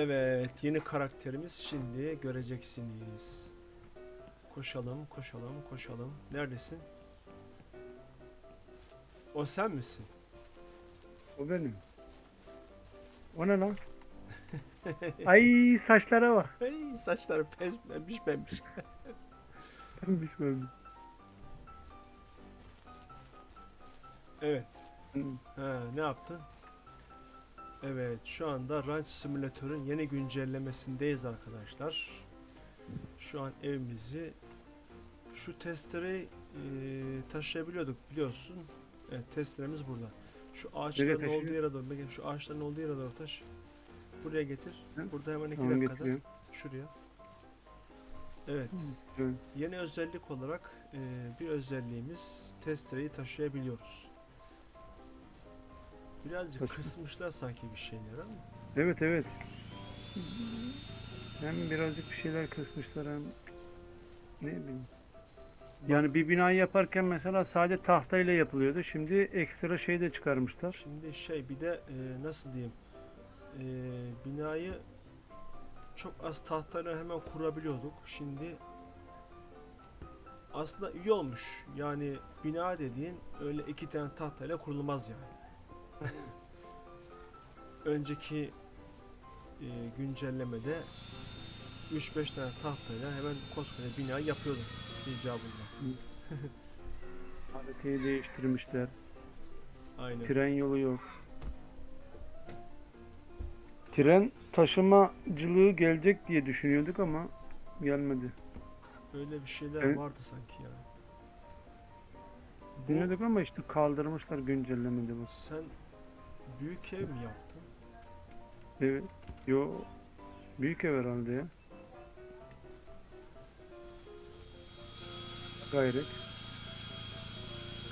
Evet, yeni karakterimiz şimdi göreceksiniz. Koşalım, koşalım, koşalım. Neredesin? O sen misin? O benim. O ne lan? Ay saçlara bak. Hey, saçları pembiş pembiş. Pembiş pembiş. Evet. Ha, ne yaptın? Evet, şu anda Ranch Simulator'ın yeni güncellemesindeyiz arkadaşlar. Şu an evimizi şu testereyi e, taşıyabiliyorduk biliyorsun. Evet, testeremiz burada. Şu ağaçların olduğu taşıyor? yere doğru, bakın şu ağaçların olduğu yere doğru taş. Buraya getir. Hı? Burada hemen iki Tamam dakikada. getiriyorum. Şuraya. Evet. Şöyle. Yeni özellik olarak e, bir özelliğimiz testereyi taşıyabiliyoruz. Birazcık kısmışlar sanki bir şeyler ama. Evet evet. Hem birazcık bir şeyler kısmışlar hem ne bileyim. Yani bir binayı yaparken mesela sadece tahtayla yapılıyordu. Şimdi ekstra şey de çıkarmışlar. Şimdi şey bir de e, nasıl diyeyim e, binayı çok az tahtayla hemen kurabiliyorduk. Şimdi aslında iyi olmuş. Yani bina dediğin öyle iki tane tahtayla kurulmaz yani. Önceki e, güncellemede 3-5 tane tahtayla hemen koskoca bina yapıyorduk icabında. Haritayı değiştirmişler. Aynen. Tren yolu yok. Tren taşımacılığı gelecek diye düşünüyorduk ama gelmedi. Öyle bir şeyler Evet. vardı sanki ya. Dinledik ama işte kaldırmışlar güncellemede bu. Sen büyük ev mi yaptın? Evet. Yo. Büyük ev herhalde ya. Gayret.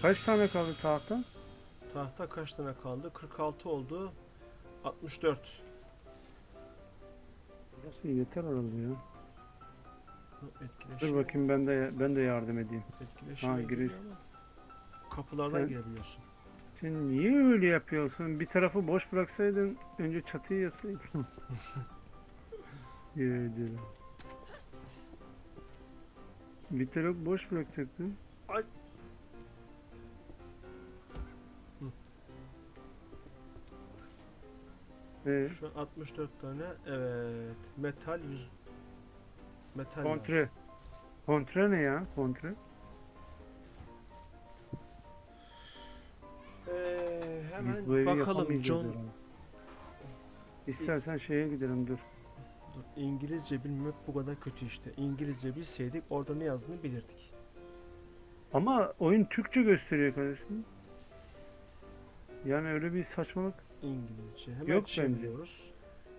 Kaç tane kaldı tahta? Tahta kaç tane kaldı? 46 oldu. 64. Burası yeter herhalde ya. Etkileşim. Dur bakayım ben de ben de yardım edeyim. Etkileşim Ha, giriş. Kapılardan Sen- girebiliyorsun. Sen niye öyle yapıyorsun? Bir tarafı boş bıraksaydın önce çatıyı yapsaydın. Yedim. Bir tarafı boş bırakacaktın. Ay. Ee, Şu an 64 tane. Evet. Metal 100 Metal kontre. Kontre ne ya? Kontre. Biz bu evi bakalım yapamayacağız John. herhalde. İstersen şeye gidelim dur. Dur, İngilizce bilmek bu kadar kötü işte. İngilizce bilseydik orada ne yazdığını bilirdik. Ama oyun Türkçe gösteriyor kardeşim. Yani öyle bir saçmalık. İngilizce. Hemen Yok bence. çeviriyoruz.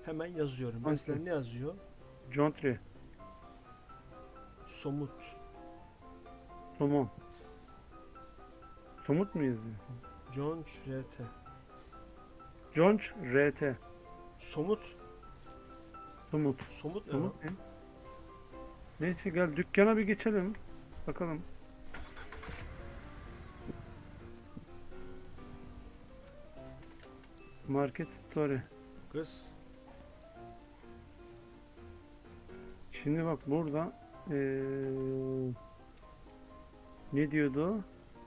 Hemen yazıyorum. Hangi? Mesela ne yazıyor? Jontre. Somut. Somon. Somut mu yazıyor? John RT. Jonch RT. Somut. Somut. Somut ne lan? Somut ne? Neyse gel dükkana bir geçelim. Bakalım. Market Story. Kız. Şimdi bak burada eee, ne diyordu?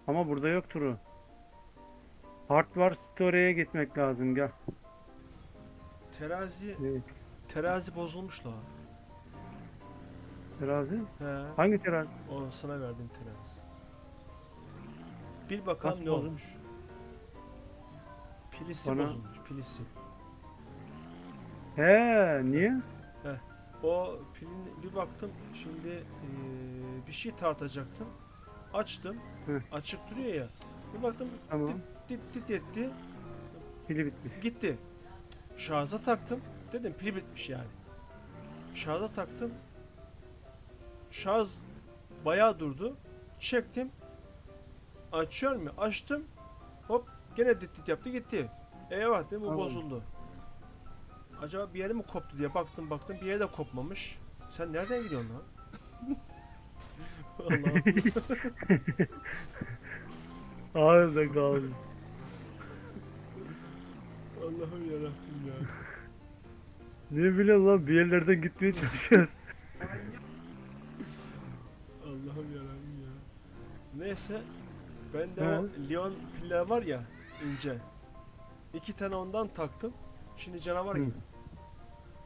Ama burada yoktur o. Hardware Store'ye gitmek lazım gel. Terazi. Evet. Terazi bozulmuş la. Terazi? He. Hangi terazi? O sana verdiğim terazi. Bil bakalım Nasıl ne bozulmuş? olmuş. Pilisi Bana- bozulmuş. Pilisi. He, niye? O pilin bir baktım şimdi eee, bir şey tartacaktım. Açtım. Hı. Açık duruyor ya. Bir baktım Tamam. Dit dit etti. Pili bitmiş. Gitti. Şarja taktım. Dedim pil bitmiş yani. Şarja taktım. Şarj bayağı durdu. Çektim. Açıyorum ya. Açtım. Hop gene dit dit yaptı gitti. Eyvah dedim bu Tamam. bozuldu. Acaba bir yeri mi koptu diye baktım baktım bir yere de kopmamış. Sen nereden gidiyorsun lan? Allah'ım. Ağırda kaldı. Allah'ım yarabbim ya. Ne bileyim lan bir yerlerden gitmeye çalışıyoruz. Allah'ım yarabbim ya. Neyse ben de o Leon piller var ya ince. İki tane ondan taktım. Şimdi canavar gibi.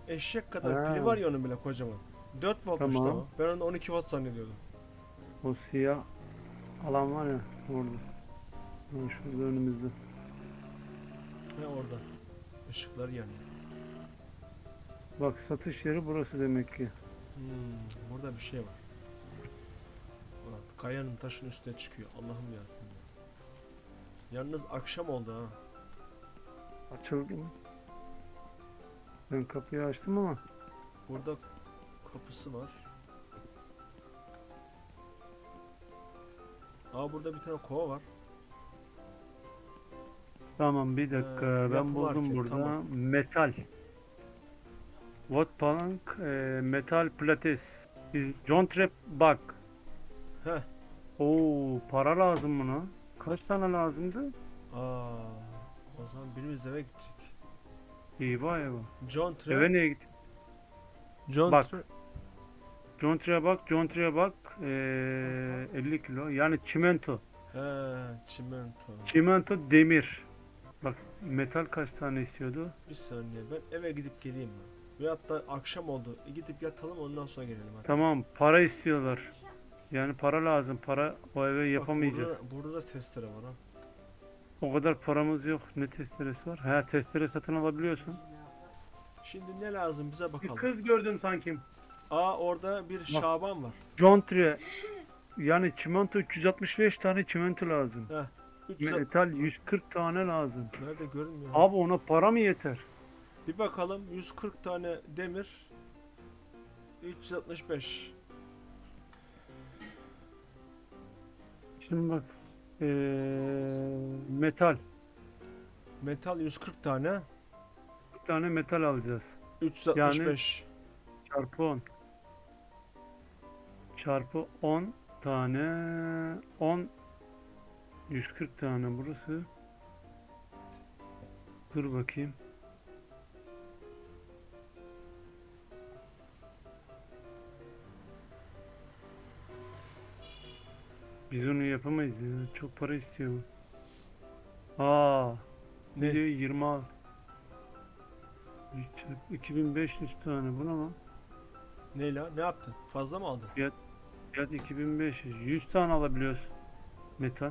Eşek kadar pili var ya onun bile kocaman. 4 voltmuş Tamam. o. Ben onu 12 volt zannediyordum. O siyah alan var ya orada. Ha, şurada önümüzde. He orada. Işıklar yanıyor. Bak satış yeri burası demek ki. Hmm, burada bir şey var. Ulan kayanın taşın üstüne çıkıyor. Allah'ım ya. Yalnız akşam oldu ha. Açıldı mı? Ben kapıyı açtım ama Burada kapısı var. Aa burada bir tane kova var. Tamam bir dakika Ee, ben yapı buldum market, burada tamam. metal. What plank e, metal plates. Is John Trap bak. Heh. Oo para lazım buna. Kaç tane lazımdı? Aa, o zaman birimiz eve gidecek. Eyvah eyvah. John Trey. Eve niye gittin? John Bak. Trey- John Tree'ye bak, John Tree'ye bak. Ee, 50 kilo. Yani çimento. He, çimento. Çimento demir. Bak metal kaç tane istiyordu? Bir saniye ben eve gidip geleyim ben. Veyahut da akşam oldu. E, Gidip yatalım ondan sonra gelelim hadi. Tamam para istiyorlar. Yani para lazım. Para o eve Bak, yapamayacağız. Burada, burada da testere var ha. O kadar paramız yok. Ne testeresi var? Ha testere satın alabiliyorsun. Şimdi ne lazım bize Bir bakalım. kız gördüm sanki. Aa orada bir Şaban var. John Tree. Yani çimento 365 tane çimento lazım. Heh. 300 Metal 140 tane lazım. Nerede görünmüyor? Abi ona para mı yeter? Bir bakalım 140 tane demir 365 Şimdi bak. Ee, metal. metal 140 tane Bir tane metal alacağız. 365 Çarpı 10. Çarpı 10 tane 10 140 tane burası. Dur bakayım. Biz onu yapamayız ya. Çok para istiyor. Aa, ne diyor 20 al. 2500 tane bu ne lan? Ne la? Ne yaptın? Fazla mı aldın? Fiyat 2500. 100 tane alabiliyoruz. Metal.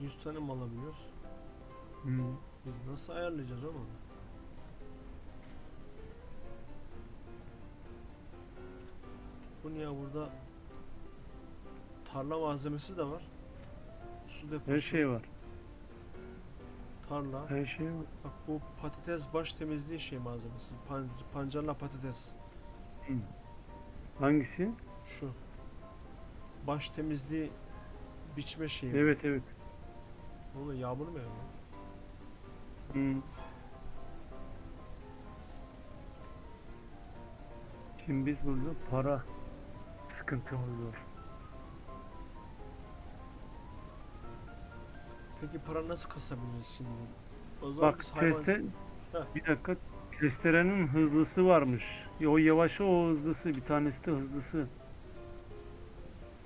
100 tane mi alabiliyoruz? Hı. Biz nasıl ayarlayacağız onu? Bu niye burada tarla malzemesi de var. Su deposu, Her şey var. tarla. Her şey var. Bak bu patates baş temizliği şey malzemesi. Pan, pancarla patates. Hangisi? Şu. Baş temizliği biçme şeyi. Evet evet. Ne oluyor yağmur mu yağıyor? Hı. Şimdi biz burada para sıkıntımız var. Peki para nasıl kasabiliriz şimdi? O zaman Bak biz hayvan... teste Heh. bir dakika testerenin hızlısı varmış. O yavaşı o hızlısı bir tanesi de hızlısı.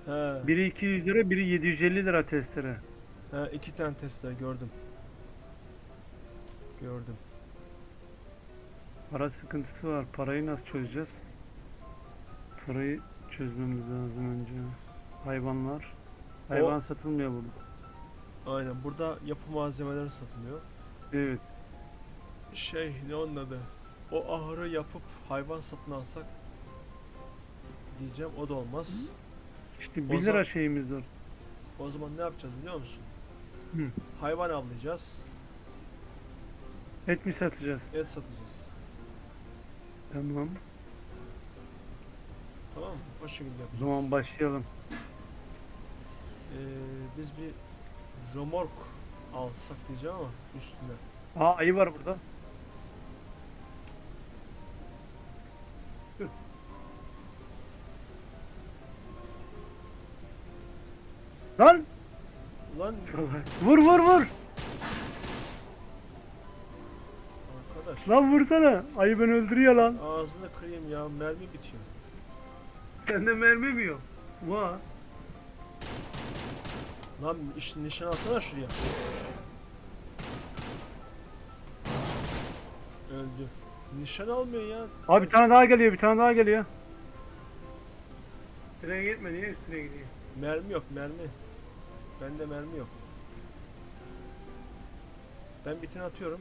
He, Biri 200 lira biri 750 lira testere. He, iki tane testere gördüm. Gördüm. Para sıkıntısı var. Parayı nasıl çözeceğiz? Parayı çözmemiz lazım önce. Hayvanlar. Hayvan satılmıyor burada. Aynen burada yapı malzemeleri satılıyor. Evet. Şey ne onun adı? O ahırı yapıp hayvan satın alsak diyeceğim o da olmaz. İşte O 1 lira zaman- şeyimiz var. O zaman ne yapacağız biliyor musun? Hı. Hayvan avlayacağız, Et mi satacağız? et satacağız. Tamam. Tamam mı? O şekilde O yapacağız. zaman başlayalım. Ee, biz bir romork alsak diyeceğim ama üstüne. Aa ayı var burada. Lan! Ulan Vur vur vur! arkadaş Lan vursana. Ayı beni öldürüyor lan. Ağzını kırayım ya mermi bitiyor. Sende mermi mi yok? Var. Lan iş, nişan alsana şuraya. Öldü. Nişan almıyor ya. Abi bir tane daha geliyor, bir tane daha geliyor. Üstüne gitme, niye üstüne gidiyor? Mermi yok mermi. Bende mermi yok. Ben bir tane atıyorum.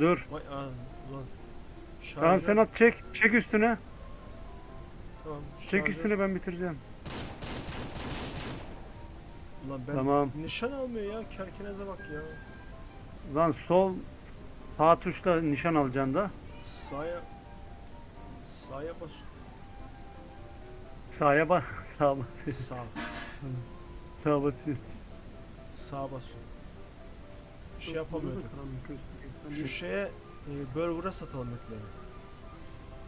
Dur. Vay aa, ulan. Tamam Şarjör- sen at çek. Çek üstüne. Tamam. Çek şarjör- üstüne ben bitireceğim. Ulan ben Tamam. nişan almıyor ya. Kerkeneze bak ya. Lan sol sağ tuşla nişan alacaksın da. Sağa sağa bas. Sağa bak. Sağa bak. Sağ. Sağa basıyor. Sağa bas. Bir şey yapamıyorduk. Şu şeye e, burger'a satalım etleri.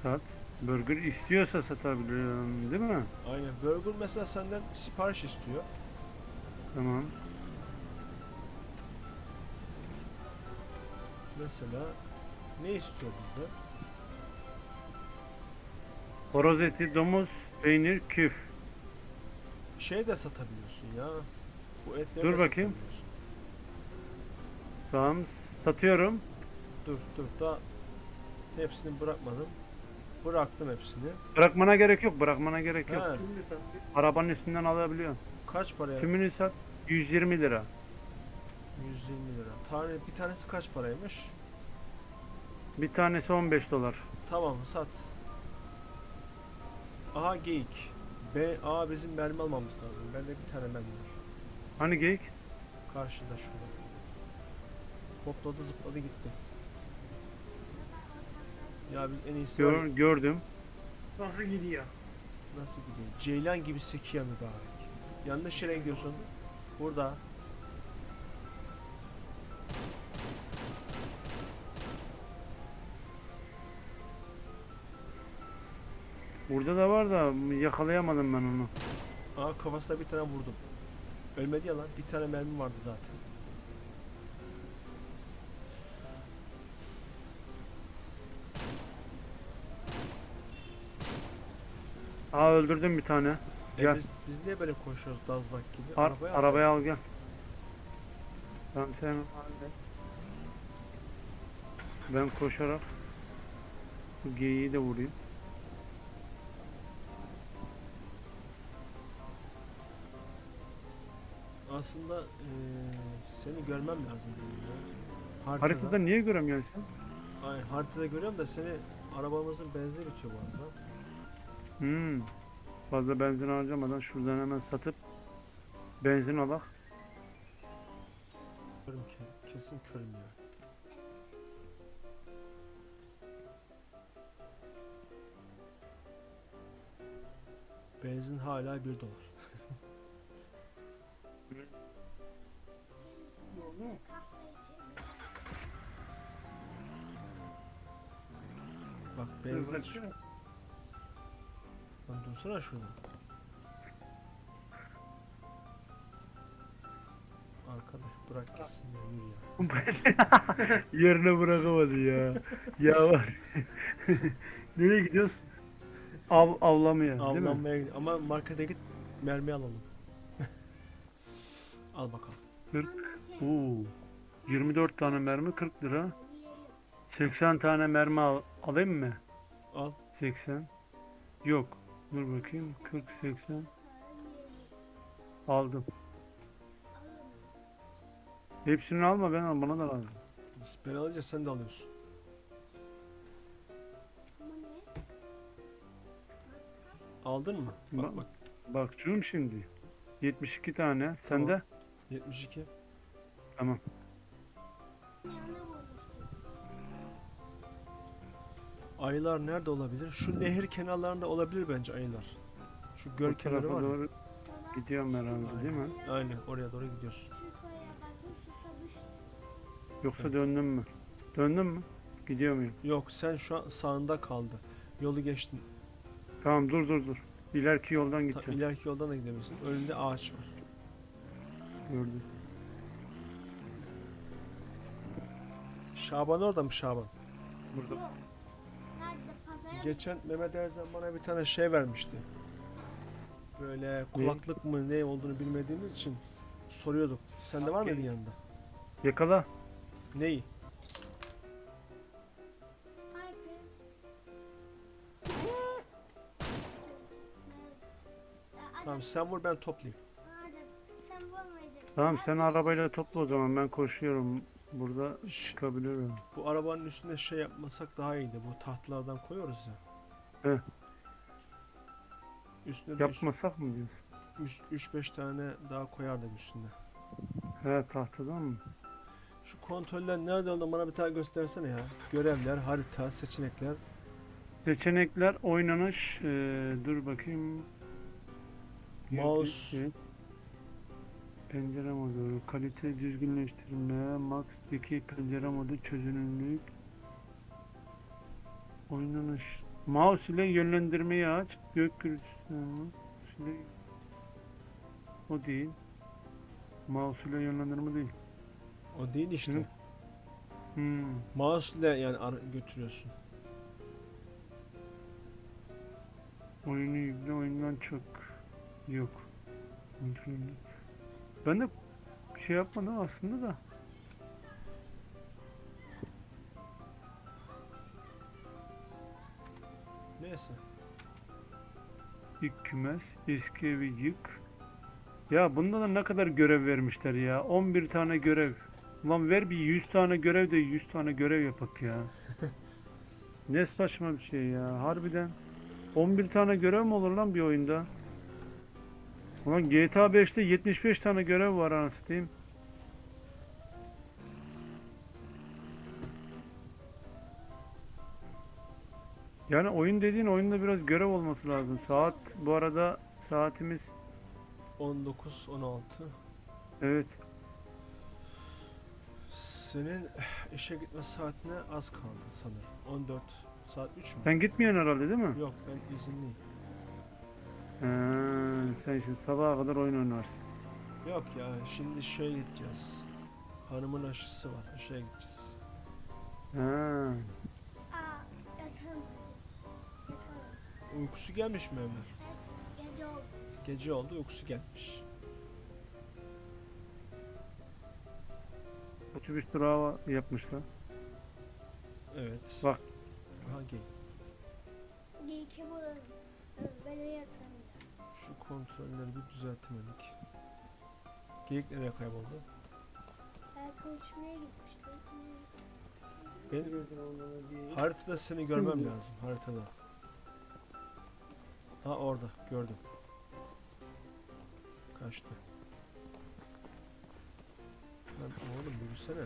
Sat. Burger istiyorsa satabilirim değil mi? Aynen. Burger mesela senden sipariş istiyor. Tamam. Mesela ne istiyor bizden? Horoz eti, domuz, peynir, küf. Şey de satabiliyorsun ya. Bu etleri Dur de bakayım. satabiliyorsun. Tamam. Satıyorum. Dur dur da hepsini bırakmadım. Bıraktım hepsini. Bırakmana gerek yok. Bırakmana gerek yok. Ha, Arabanın üstünden alabiliyorsun. kaç paraya? Tümünü sat. 120 lira. 120 lira. Tane bir tanesi kaç paraymış? Bir tanesi 15 dolar. Tamam sat. Aha geyik. B A bizim mermi almamız lazım. Bende bir tane mermi var. Hani geyik? Karşıda şurada. Hopladı zıpladı gitti. Ya biz en iyisi Gör, gördüm. Nasıl gidiyor? Nasıl gidiyor? Ceylan gibi sekiyor mübarek. Yanlış yere gidiyorsun. Burada. Burada da var da yakalayamadım ben onu. Aa kafasına bir tane vurdum. Ölmedi ya lan. Bir tane mermi vardı zaten. Aa öldürdüm bir tane. E Gel. biz, biz niye böyle koşuyoruz dazlak gibi? Ar- Arabaya arabaya, al gel. Tamam sen Ben koşarak geyiği de vurayım. Aslında eee, seni görmem lazım. Haritada. Haritada niye göremiyorsun? Ay, haritada görüyorum da seni arabamızın benzini bitiyor bu arada. Hmm. Fazla benzin harcamadan şuradan hemen satıp benzin alak. Körüm ki. Kesin körüm ya. Benzin hala 1 dolar. Bak benzin şu... Lan dursana şurada. Arkadaş bırak gitsin ya yürü ya. Yerine bırakamadı ya. ya var. Nereye gidiyoruz? Av, avlamaya değil mi? Avlanmaya gidiyor. Ama markete git mermi alalım. Al bakalım. Oo. 24 tane mermi 40 lira. 80 tane mermi al, alayım mı? Al. 80. Yok. Dur bakayım. 40 80. Aldım. Hepsini alma ben al bana da lazım. Ben alınca sen de alıyorsun. Aldın mı? Bak Ba- bak. Bakıyorum şimdi. 72 tane. Sende? 72. Tamam. Ayılar nerede olabilir? Şu nehir kenarlarında olabilir bence ayılar. Şu göl O kenarı tarafa var ya. doğru gidiyorum herhalde değil mi? Aynen oraya doğru gidiyorsun. Yoksa döndüm mü? Döndüm mü? Gidiyor muyum? Yok sen şu an sağında kaldı. Yolu geçtin. Tamam dur dur dur. İleriki yoldan Ta, gideceğim. ileriki yoldan da gidemiyorsun. Önünde ağaç var. Gördüm. Şaban orada mı Şaban? Burada. Yok. Geçen Mehmet Erzan bana bir tane şey vermişti. Böyle kulaklık mı ne olduğunu bilmediğimiz için soruyorduk. Sende var mıydı yanında? Yakala. Neyi? Tamam sen vur ben toplayayım. Adem, sen bulmayacaksın. Tamam sen arabayla topla o zaman ben koşuyorum. Burada çıkabilirim. Bu arabanın üstünde şey yapmasak daha iyiydi. Bu tahtalardan koyuyoruz ya. He. Üstüne de Yapmasak mı diyorsun? 3-5 tane daha koyardık üstüne. He tahtadan mı? Şu kontroller nerede olduğunu bana bir tane göstersene ya. Görevler, harita, seçenekler. Seçenekler oynanış. Ee, dur bakayım. Mouse. Şey. Pencere modu, kalite düzgünleştirme, max 2 pencere modu çözünürlük. Oynanış. Mouse ile yönlendirmeyi aç. Gök gürültüsü. O değil. Mouse ile yönlendirme değil. O değil işte. Hı. Hmm. Mouse ile yani götürüyorsun. Oyunu yükle oyundan çok yok. Kontrollü. Ben de şey yapmadım aslında da. Neyse. İlk kümes, eski evi yık. Ya bunda da ne kadar görev vermişler ya. 11 tane görev. Ulan ver bir 100 tane görev de 100 tane görev yapak ya. ne saçma bir şey ya. Harbiden. 11 tane görev mi olur lan bir oyunda? Ulan GTA 5'te 75 tane görev var anasını satayım. Yani oyun dediğin oyunda biraz görev olması lazım. Saat bu arada saatimiz 19, 16. evet Senin işe gitme saatine az kaldı sanırım. 14 saat 3 mü? sen gitmiyorsun herhalde değil mi? Yok ben izinliyim. Sen şimdi sabaha kadar oyun oynarsın. Yok ya şimdi şeye gideceğiz. Hanımın aşısı var. Aşıya gideceğiz. Ha. Aa, yatalım. Yatalım. Uykusu gelmiş mi Ömer? Evet, gece oldu. Gece oldu uykusu gelmiş. Otobüs durağı yapmışlar. Evet. Bak. Hangi? Geyike bulalım. Böyle yatalım. Şu kontrolleri bir düzeltemedik. Geyik nereye kayboldu? Belki uçmaya gitmişler. Benim haritada seni görmem Şimdi. lazım haritada. Ha orada gördüm. Kaçtı. Lan oğlum yürüsene.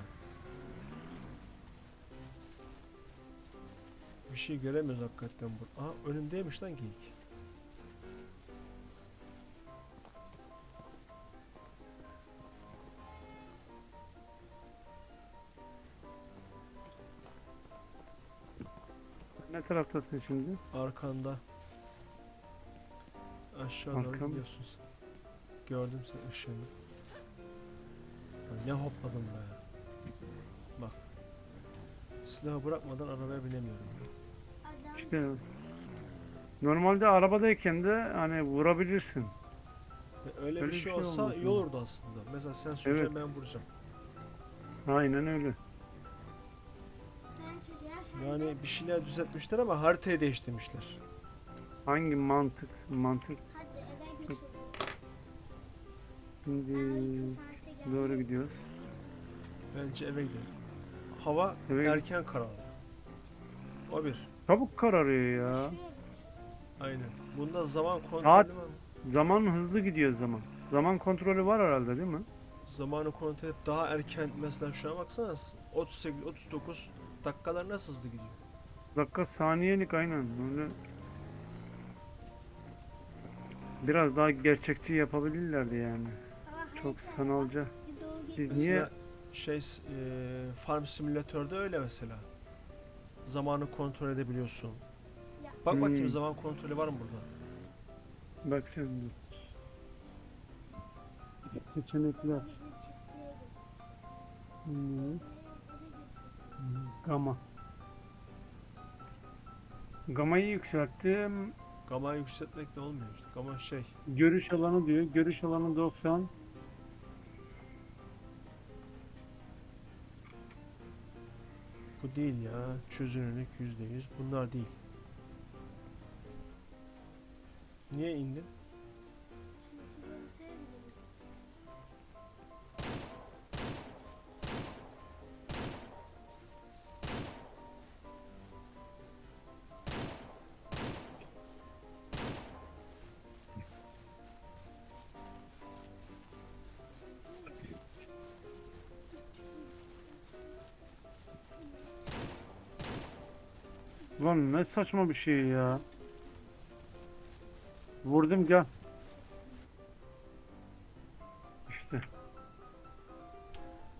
Bir şey göremiyoruz hakikaten bu. Aha önümdeymiş lan geyik. Taraftasın şimdi? Arkanda. Aşağı doğru Arkam. gidiyorsun sen. Gördüm sen ışığını. Ya ne hopladım be. Bak. Silahı bırakmadan arabaya binemiyorum. ya. Adam İşte normalde arabadayken de hani vurabilirsin. Ve öyle, Öyle bir şey şey olsa iyi olurdu aslında. Mesela sen süreceksin ben vuracağım. Aynen öyle. Bir şeyler düzeltmişler ama haritayı değiştirmişler. Hangi mantık mantık hadi eve götür. şimdi doğru gidiyoruz. Bence eve gidelim. Hava Eve- erken karardı. O bir. Çabuk kararıyor ya. Aynen. Bunda zaman kontrolü Saat- var mı? Zaman hızlı gidiyor zaman. Zaman kontrolü var herhalde değil mi? Zamanı kontrol et daha erken mesela şuna baksana 38 39 dakikalar nasıl hızlı gidiyor. Dakika saniyelik aynen öyle. Biraz daha gerçekçi yapabilirlerdi yani. Çok sanalca. Biz git. niye Mesela şey e, farm simülatörde öyle mesela. Zamanı kontrol edebiliyorsun. Bak bakayım Hmm. zaman kontrolü var mı burada? bakacağız dur. Seçenekler. Hmm. Gama. Gamayı yükselttim. Gamayı yükseltmekle olmuyor işte. Gama şey. Görüş alanı diyor. Görüş alanı 90. Bu değil ya. Çözünürlük %100. Bunlar değil. Niye indin? Lan ne saçma bir şey ya. Vurdum gel. İşte.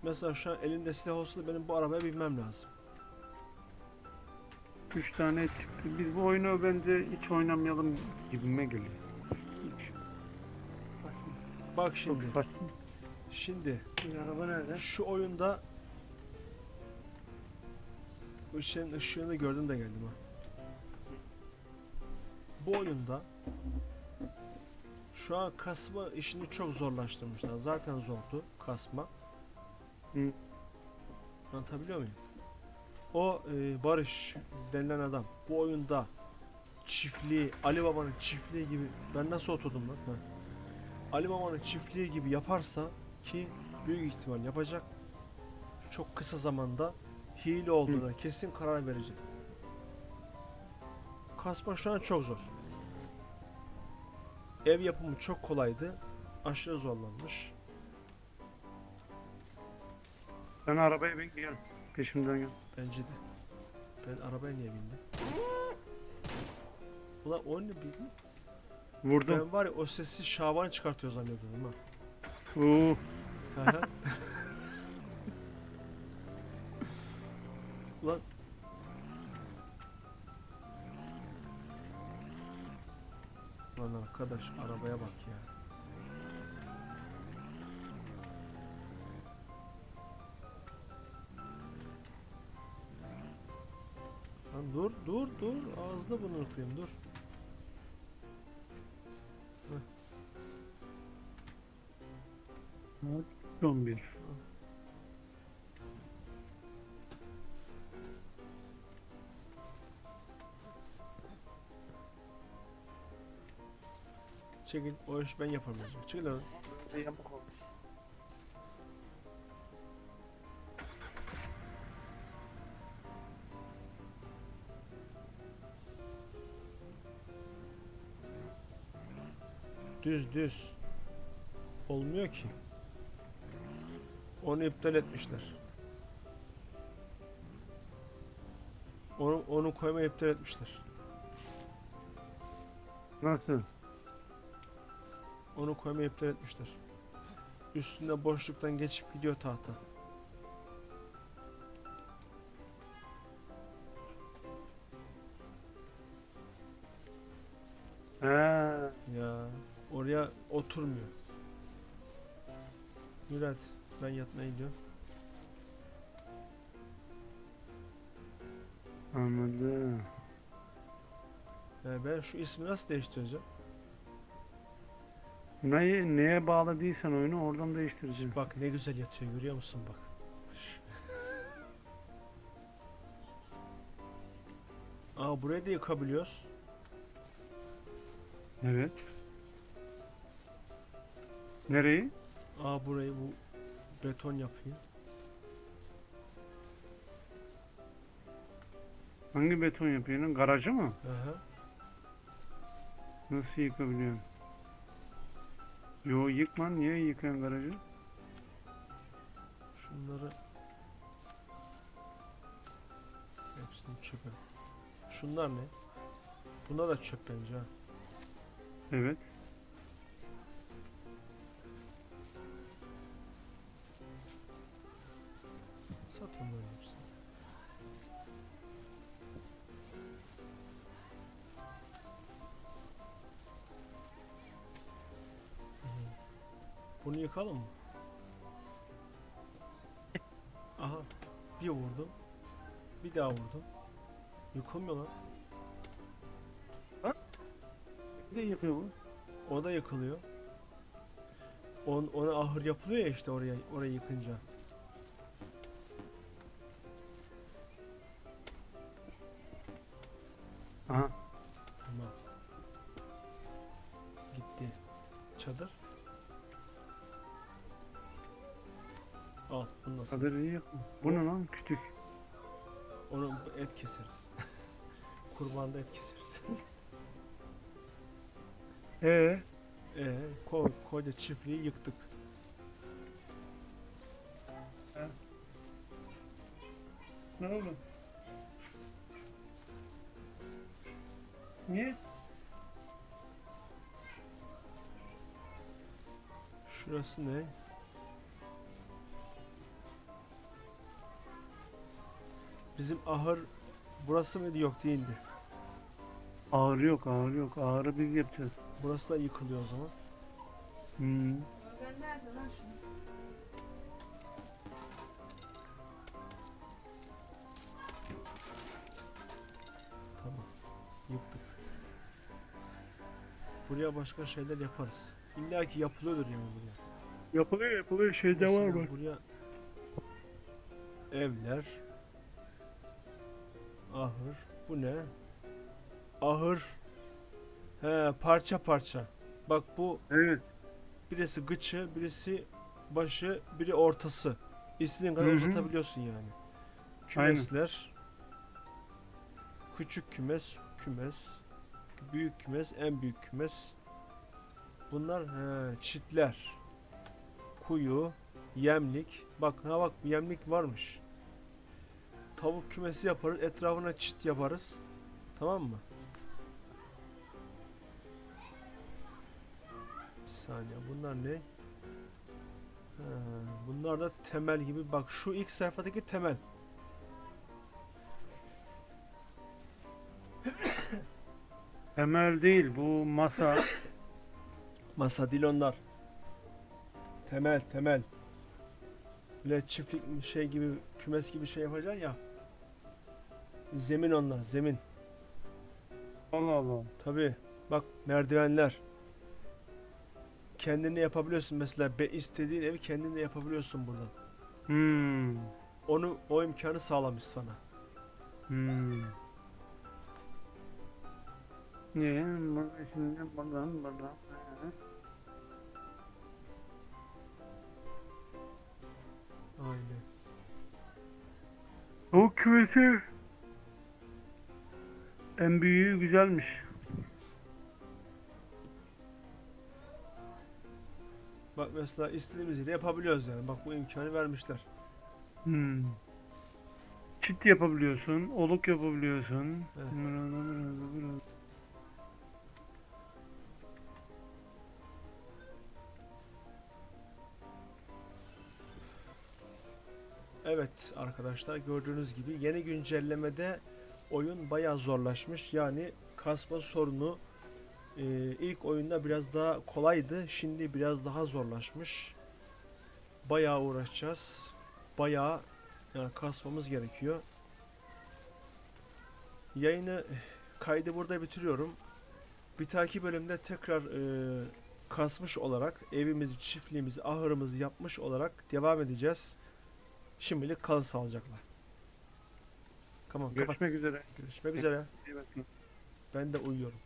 Mesela şu an elimde silah olsa da benim bu arabaya binmem lazım. 3 tane çıktı. Biz bu oyunu bence hiç oynamayalım gibime geliyor. Hiç. Bak Çok şimdi. saçma. Şimdi araba nerede? şu oyunda şeyin ışığını gördüm de geldim ha. Bu oyunda şu an kasma işini çok zorlaştırmışlar. Zaten zordu kasma. Hı. Anlatabiliyor muyum? O e, Barış denilen adam bu oyunda çiftliği, Ali Baba'nın çiftliği gibi ben nasıl oturdum lan? Ha. Ali Baba'nın çiftliği gibi yaparsa ki büyük ihtimal yapacak çok kısa zamanda hile olduğuna kesin karar verecek. Kasma şu an çok zor. Ev yapımı çok kolaydı. Aşırı zorlanmış. Sen arabaya bin gel. Peşimden gel. Bence de. Ben arabaya niye bindim? Ulan o ne bildin? Vurdum. Ben var ya o sesi Şaban çıkartıyor zannediyordum ha. Oo. Ulan arkadaş arabaya bak ya. Lan dur dur dur ağzına bunu okuyayım dur. 11. Çekil o iş ben yapamayacağım. Çekil lan. Düz düz. Olmuyor ki. Onu iptal etmişler. Onu, onu koymayı iptal etmişler. Nasıl? Onu koymayı iptal etmişler. Üstünde boşluktan geçip gidiyor tahta. He. Ya oraya oturmuyor. Hadi. Ben yatmaya gidiyorum. Anladım. Ya ben şu ismi nasıl değiştireceğim? Neye, neye bağladıysan oyunu oradan değiştireceğim. Bak ne güzel yatıyor görüyor musun bak. Şş. Aa burayı da yıkabiliyoruz. Evet. Nereyi? Aa burayı bu beton yapayım. Hangi beton yapıyorsun? Garajı mı? Aha. Nasıl yıkabiliyorsun? Yo yıkma. Niye yıkıyorsun garajı? Şunları hepsini çöpe. Şunlar ne? Bunlar da çöp bence ha. Evet. Sat onların Bunu yıkalım mı? Aha. Bir vurdum. Bir daha vurdum. Yıkılmıyor lan. Bir de yıkıyor bu. O da yıkılıyor. On, ona ahır yapılıyor ya işte oraya orayı yıkınca. Nasıl? Çadırı yıkma. Bu ne lan kütük. Onu et keseriz. Kurbanda et keseriz. Ee, Ee, ko koca çiftliği yıktık. ne oldu? Niye? Şurası ne? Bizim ahır burası mıydı yok değildi. Ağrı yok, ağrı yok. Ağrı biz yapacağız. Burası da yıkılıyor o zaman. Hmm. Ben nerede lan şunu? Tamam. Yıktık. Buraya başka şeyler yaparız. İlla ki yapılıyordur yani buraya. Yapılıyor yapılıyor şeyde var Mesela. Buraya evler. Ahır. Bu ne? Ahır. He parça parça. Bak bu Evet. birisi gıçı, birisi başı, biri ortası. İstediğin kadar Hı hı. uzatabiliyorsun yani. Kümesler. Küçük kümes, kümes. Büyük kümes, en büyük kümes. Bunlar he, çitler. Kuyu, yemlik. Bak ha bak yemlik varmış. Tavuk kümesi yaparız, etrafına çit yaparız. Tamam mı? Bir saniye bunlar ne? Ha, bunlar da temel gibi. Bak şu ilk sayfadaki temel. Temel değil bu masa. Masa değil onlar. Temel temel. Böyle çiftlik şey gibi kümes gibi şey yapacaksın ya. Zemin onlar zemin. Allah Allah. Tabi bak merdivenler. Kendini yapabiliyorsun mesela be istediğin evi kendin de yapabiliyorsun buradan. Hmm. Onu o imkanı sağlamış sana. Hmm. Ne? Burada şimdi buradan buradan. Aynen. O küveti. En büyüğü güzelmiş. Bak mesela istediğimiz yeri yapabiliyoruz yani. Bak bu imkanı vermişler. Hmm. Çit yapabiliyorsun, oluk yapabiliyorsun. Evet. Evet arkadaşlar gördüğünüz gibi yeni güncellemede oyun bayağı zorlaşmış. Yani kasma sorunu e, ilk oyunda biraz daha kolaydı. Şimdi biraz daha zorlaşmış. Bayağı uğraşacağız. Bayağı yani kasmamız gerekiyor. Yayını kaydı burada bitiriyorum. Bir dahaki bölümde tekrar e, kasmış olarak evimizi, çiftliğimizi, ahırımızı yapmış olarak devam edeceğiz. Şimdilik kalın sağlıcakla. Tamam kapat. Görüşmek üzere. Görüşmek üzere. İyi bakın. Ben de uyuyorum.